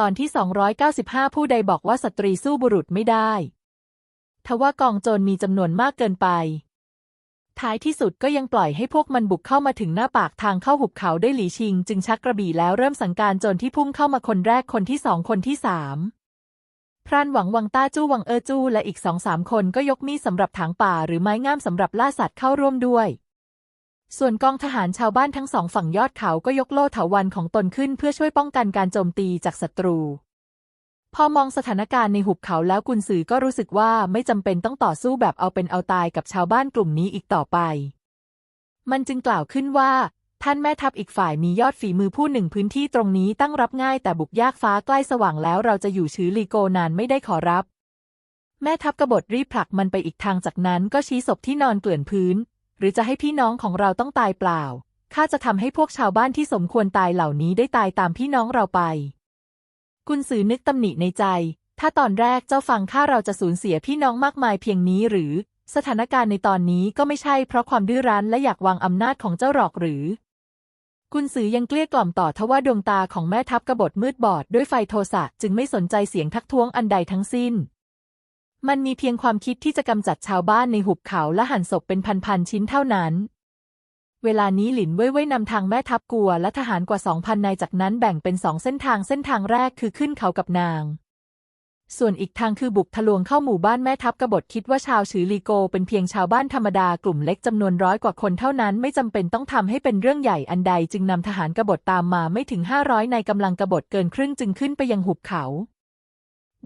ตอนที่ 295 ผู้ใดบอกว่าสตรีสู้บุรุษไม่ได้ ทว่ากองโจรมีจำนวนมากเกินไป ท้ายที่สุดก็ยังปล่อยให้พวกมันบุกเข้ามาถึงหน้าปากทางเข้าหุบเขาได้หลีชิง จึงชักกระบี่แล้วเริ่มสังการโจรที่พุ่งเข้ามาคนแรกคนที่สองคนที่สามพรานหวังวังต้าจู้วังเออจู้และอีกสองสามคนก็ยกมีดสำหรับถางป่าหรือไม้งามสำหรับล่าสัตว์เข้าร่วมด้วย ส่วนกองทหารชาวบ้านทั้งสองฝั่งยอดเขาก็ยกโล่เถาวันของตนขึ้นเพื่อช่วยป้องกันการโจมตีจากศัตรู พอมองสถานการณ์ในหุบเขาแล้วกุนซือก็รู้สึกว่าไม่จำเป็นต้องต่อสู้แบบเอาเป็นเอาตายกับชาวบ้านกลุ่มนี้อีกต่อไป มันจึงกล่าวขึ้นว่า ท่านแม่ทัพอีกฝ่ายมียอดฝีมือผู้หนึ่งพื้นที่ตรงนี้ตั้งรับง่ายแต่บุกยากฟ้าใกล้สว่างแล้วเราจะอยู่ชื้อลีโกนานไม่ได้ขอรับแม่ทัพกบฏรีบผลักมันไปอีกทางจากนั้นก็ชี้ศพที่นอนเกลื่อนพื้น หรือจะให้พี่น้องของเราต้องตายเปล่า ข้าจะทำให้พวกชาวบ้านที่สมควรตายเหล่านี้ได้ตายตามพี่น้องเราไป กุนซือนึกตำหนิในใจ ถ้าตอนแรกเจ้าฟังข้าเราจะสูญเสียพี่น้องมากมายเพียงนี้หรือ สถานการณ์ในตอนนี้ก็ไม่ใช่เพราะความดื้อรั้นและอยากวางอำนาจของเจ้าหรอกหรือ กุนซือยังเกลี้ยกล่อมต่อทว่าดวงตาของแม่ทัพกบฏมืดบอดด้วยไฟโทสะจึงไม่สนใจเสียงทักท้วงอันใดทั้งสิ้น มันมีเพียงความคิดที่จะกำจัดชาวบ้านในหุบเขาและหั่นศพเป็นพันๆชิ้นเท่านั้น เวลานี้หลินเว่ยเว่ยนำทางแม่ทัพกัวและทหารกว่าสองพันนายจากนั้นแบ่งเป็นสองเส้นทางเส้นทางแรกคือขึ้นเขากับนาง ส่วนอีกทางคือบุกทะลวงเข้าหมู่บ้านแม่ทัพกบฏคิดว่าชาวฉือลีโก เป็นเพียงชาวบ้านธรรมดากลุ่มเล็กจำนวนร้อยกว่าคนเท่านั้นไม่จำเป็นต้องทำให้เป็นเรื่องใหญ่อันใดจึงนำทหารกบฏตามมาไม่ถึงห้าร้อยในกำลังกบฏเกินครึ่งจึงขึ้นไปยังหุบเขา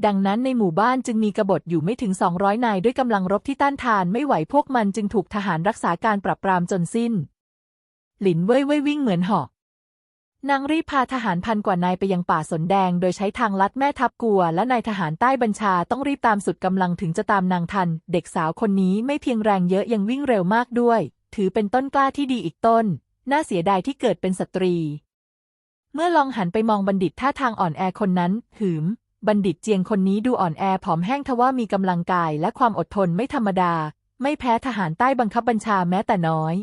ดังนั้นในหมู่บ้านจึงมีกบฏอยู่ไม่ถึง 200 นายด้วยกำลังรบที่ต้านทานไม่ไหวพวกมันจึงถูกทหารรักษาการปราบปรามจนสิ้น หลินเว่ยเว่ยวิ่งเหมือนหอกนางรีบพาทหารพันกว่านายไปยังป่าสนแดง โดยใช้ทางลัดแม่ทัพกัว และนายทหารใต้บัญชาต้องรีบตามสุดกำลังถึงจะตามนางทัน เด็กสาวคนนี้ไม่เพียงแรงเยอะยังวิ่งเร็วมากด้วย ถือเป็นต้นกล้าที่ดีอีกต้น น่าเสียดายที่เกิดเป็นสตรี เมื่อลองหันไปมองบัณฑิตท่าทางอ่อนแอคนนั้น หืม บัณฑิตเจียงคนนี้ดูอ่อนแอผอมแห้งทว่ามีกำลังกายและความอดทนไม่ธรรมดา ไม่แพ้ทหารใต้บังคับบัญชาแม้แต่น้อย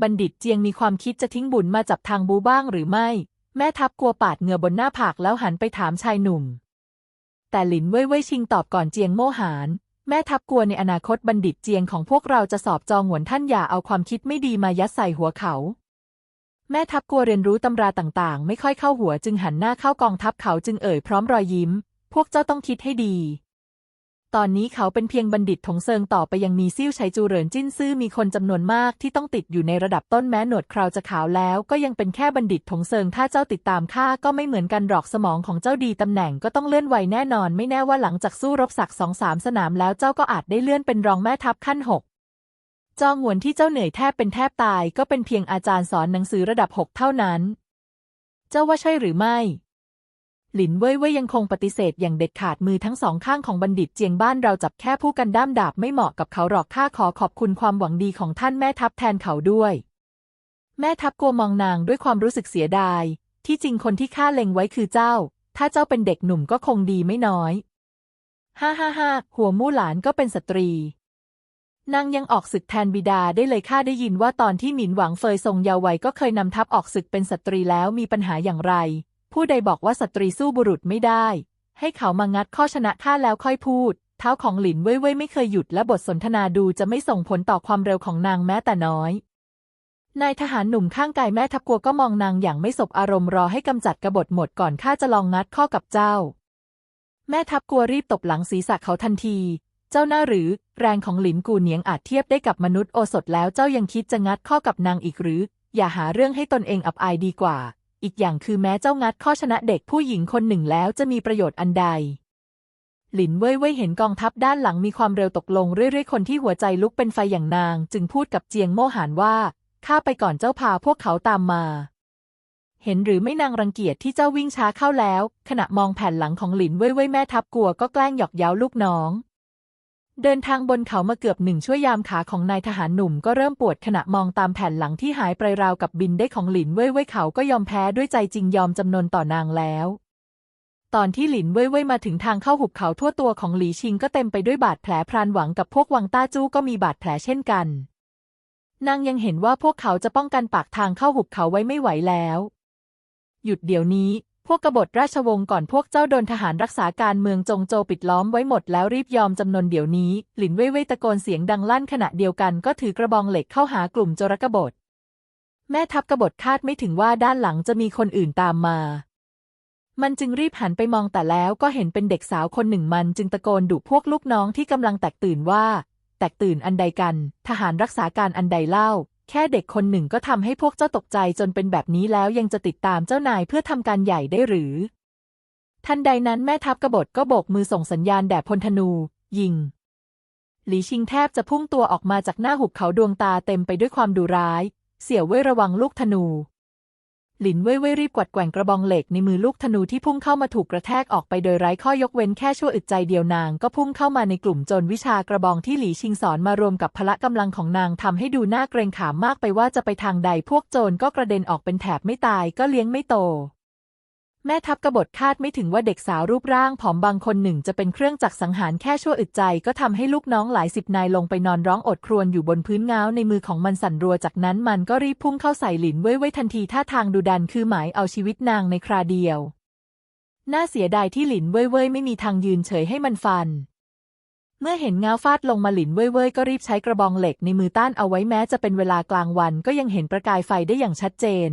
บัณฑิตเจียงมีความคิดจะทิ้งบุญมาจับทางบูบ้างหรือไม่ แม่ทัพกลัวปาดเหงื่อบนหน้าผากแล้วหันไปถามชายหนุ่ม แต่หลินเว่ยเว่ยชิงตอบก่อนเจียงโมหานแม่ทัพกลัวในอนาคตบัณฑิตเจียงของพวกเราจะสอบจองหวนท่านอย่าเอาความคิดไม่ดีมายัดใส่หัวเขา แม่ทัพกลัวเรียนรู้ตำราต่างๆ ไม่ค่อยเข้าหัวจึงหันหน้าเข้ากองทัพเขาจึงเอ่ยพร้อมรอยยิ้ม พวกเจ้าต้องคิดให้ดี ตอนนี้เขาเป็นเพียงบัณฑิตถงเซิงต่อไปยังมีซิ่วไฉจูเหรินจิ้นซื่อมีคนจำนวนมากที่ต้องติดอยู่ในระดับต้นแม้หนวดคราวจะขาวแล้ว ก็ยังเป็นแค่บัณฑิตถงเซิงถ้าเจ้าติดตามข้าก็ไม่เหมือนกันหรอกสมองของเจ้าดีตำแหน่งก็ต้องเลื่อนไวแน่นอน ไม่แน่ว่าหลังจากสู้รบสักสองสามสนามแล้วเจ้าก็อาจได้เลื่อนเป็นรองแม่ทัพขั้นหก จองหวนที่เจ้าเหนื่อยแทบเป็นแทบตายก็เป็นเพียงอาจารย์สอนหนังสือระดับหกเท่านั้น เจ้าว่าใช่หรือไม่ หลินเว่ยเว่ยยังคงปฏิเสธอย่างเด็ดขาดมือทั้งสองข้างของบัณฑิตเจียงบ้านเราจับแค่ผู้กันด้ามดาบไม่เหมาะกับเขาหรอกข้าขอขอบคุณความหวังดีของท่านแม่ทัพแทนเขาด้วย แม่ทัพกลัวมองนางด้วยความรู้สึกเสียดาย ที่จริงคนที่ข้าเล็งไว้คือเจ้า ถ้าเจ้าเป็นเด็กหนุ่มก็คงดีไม่น้อย ฮ่าฮ่าฮ่าหัวมู่หลานก็เป็นสตรี นางยังออกศึกแทนบิดาได้เลยข้าได้ยินว่าตอนที่หมินหวังเฟยทรงยาว์วัยก็เคยนำทัพออกศึกเป็นสตรีแล้วมีปัญหาอย่างไร ผู้ใดบอกว่าสตรีสู้บุรุษไม่ได้ ให้เขามางัดข้อชนะข้าแล้วค่อยพูด เท้าของหลินเว่ยเว่ยไม่เคยหยุดและบทสนทนาดูจะไม่ส่งผลต่อความเร็วของนางแม้แต่น้อยนายทหารหนุ่มข้างกายแม่ทัพกัวก็มองนางอย่างไม่สบอารมณ์รอให้กำจัดกบฏหมดก่อนข้าจะลองงัดข้อกับเจ้า แม่ทัพกัวรีบตบหลังศีรษะเขาทันที เจ้าหน้าหรือ แรงของหลินกูเหนียงอาจเทียบได้กับมนุษย์โอสถแล้วเจ้ายังคิดจะงัดข้อกับนางอีกหรือ อย่าหาเรื่องให้ตนเองอับอายดีกว่า อีกอย่างคือแม้เจ้างัดข้อชนะเด็กผู้หญิงคนหนึ่งแล้วจะมีประโยชน์อันใด หลินเว่ยเว่ยเห็นกองทัพด้านหลังมีความเร็วตกลงเรื่อยๆคนที่หัวใจลุกเป็นไฟอย่างนาง จึงพูดกับเจียงโมหานว่าข้าไปก่อนเจ้าพาพวกเขาตามมา เห็นหรือไม่นางรังเกียจที่เจ้าวิ่งช้าเข้าแล้ว ขณะมองแผ่นหลังของหลินเว่ยเว่ยแม่ทัพกลัวก็แกล้งหยอกเย้าลูกน้อง เดินทางบนเขามาเกือบหนึ่งชั่วยามขาของนายทหารหนุ่มก็เริ่มปวดขณะมองตามแผ่นหลังที่หายไปราวกับบินได้ของหลินเว่ยเว่ยเขาก็ยอมแพ้ด้วยใจจริงยอมจำนนต่อนางแล้ว ตอนที่หลินเว่ยเว่ยมาถึงทางเข้าหุบเขาทั่วตัวของหลีชิงก็เต็มไปด้วยบาดแผลพรานหวังกับพวกวังต้าจู้ก็มีบาดแผลเช่นกัน นางยังเห็นว่าพวกเขาจะป้องกันปากทางเข้าหุบเขาไว้ไม่ไหวแล้ว หยุดเดี๋ยวนี้ พวกกบฏราชวงศ์ก่อนพวกเจ้าโดนทหารรักษาการเมืองจงโจวปิดล้อมไว้หมดแล้วรีบยอมจำนนเดี๋ยวนี้ หลินเว่ยเว่ยตะโกนเสียงดังลั่นขณะเดียวกันก็ถือกระบองเหล็กเข้าหากลุ่มโจรกบฏ แม่ทัพกบฏคาดไม่ถึงว่าด้านหลังจะมีคนอื่นตามมา มันจึงรีบหันไปมองแต่แล้วก็เห็นเป็นเด็กสาวคนหนึ่งมันจึงตะโกนดุพวกลูกน้องที่กำลังแตกตื่นว่า แตกตื่นอันใดกัน ทหารรักษาการอันใดเล่า แค่เด็กคนหนึ่งก็ทำให้พวกเจ้าตกใจจนเป็นแบบนี้แล้วยังจะติดตามเจ้านายเพื่อทำการใหญ่ได้หรือ ทันใดนั้นแม่ทัพกบฏก็โบกมือส่งสัญญาณแด่พลธนู ยิง หลีชิงแทบจะพุ่งตัวออกมาจากหน้าหุบเขาดวงตาเต็มไปด้วยความดุร้าย เสี่ยวเว่ยระวังลูกธนู หลินเว่ยเว่ยรีบกวัดแกว่งกระบองเหล็กในมือลูกธนูที่พุ่งเข้ามาถูกกระแทกออกไปโดยไร้ข้อยกเว้นแค่ชั่วอึดใจเดียวนางก็พุ่งเข้ามาในกลุ่มโจรวิชากระบองที่หลีชิงสอนมารวมกับพละกำลังของนางทำให้ดูน่าเกรงขามมากไปว่าจะไปทางใดพวกโจรก็กระเด็นออกเป็นแถบไม่ตายก็เลี้ยงไม่โต แม่ทัพกบฏคาดไม่ถึงว่าเด็กสาวรูปร่างผอมบางคนหนึ่งจะเป็นเครื่องจักรสังหารแค่ชั่วอึดใจ ก็ทำให้ลูกน้องหลายสิบนายลงไปนอนร้องอดครวญอยู่บนพื้นเงาในมือของมันสั่นรัวจากนั้นมันก็รีบพุ่งเข้าใส่หลินเว่ยเว่ยทันทีท่าทางดุดันคือหมายเอาชีวิตนางในคราเดียว น่าเสียดายที่หลินเว่ยเว่ยไม่มีทางยืนเฉยให้มันฟัน เมื่อเห็นเงาฟาดลงมาหลินเว่ยเว่ยก็รีบใช้กระบองเหล็กในมือต้านเอาไว้แม้จะเป็นเวลากลางวันก็ยังเห็นประกายไฟได้อย่างชัดเจน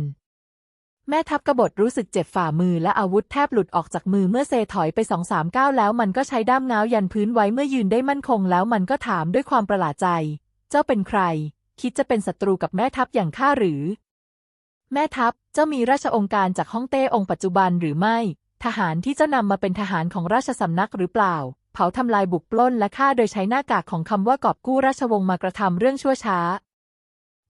แม่ทัพกบฏรู้สึกเจ็บฝ่ามือและอาวุธแทบหลุดออกจากมือเมื่อเซถอยไปสองสามก้าวแล้วมันก็ใช้ด้ามเงายันพื้นไว้เมื่อยืนได้มั่นคงแล้วมันก็ถามด้วยความประหลาดใจ เจ้าเป็นใคร คิดจะเป็นศัตรูกับแม่ทัพอย่างข้าหรือ แม่ทัพ เจ้ามีราชองค์การจากฮ่องเต้องค์ปัจจุบันหรือไม่ ทหารที่เจ้านำมาเป็นทหารของราชสำนักหรือเปล่า เผาทำลายบุกปล้นและฆ่าโดยใช้หน้ากากของคำว่ากอบกู้ราชวงศ์มากระทำเรื่องชั่วช้า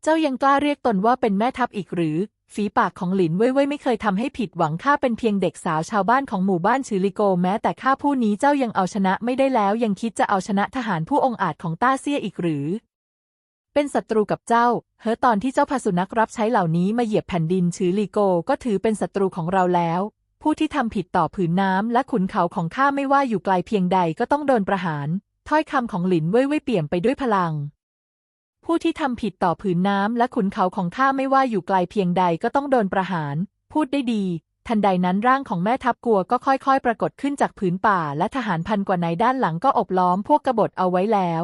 เจ้ายังกล้าเรียกตนว่าเป็นแม่ทัพอีกหรือ ฝีปากของหลินเว่ยเว่ยไม่เคยทำให้ผิดหวังข้าเป็นเพียงเด็กสาวชาวบ้านของหมู่บ้านชือลิโก แม้แต่ข้าผู้นี้เจ้ายังเอาชนะไม่ได้แล้วยังคิดจะเอาชนะทหารผู้องอาจของต้าเซี่ยอีกหรือ เป็นศัตรูกับเจ้า เฮอตอนที่เจ้าพาสุนัขรับใช้เหล่านี้มาเหยียบแผ่นดินชือลีโกก็ถือเป็นศัตรูของเราแล้ว ผู้ที่ทำผิดต่อผืนน้ำและขุนเขาของข้าไม่ว่าอยู่ไกลเพียงใดก็ต้องโดนประหาร ถ้อยคำของหลินเว่ยเว่ยเปี่ยมไปด้วยพลัง ผู้ที่ทำผิดต่อผืนน้ำและขุนเขาของข้าไม่ว่าอยู่ไกลเพียงใดก็ต้องโดนประหาร พูดได้ดี ทันใดนั้นร่างของแม่ทัพกัวก็ค่อยๆ ปรากฏขึ้นจากผืนป่า และทหารพันกว่านายด้านหลังก็อบล้อมพวกกบฏเอาไว้แล้ว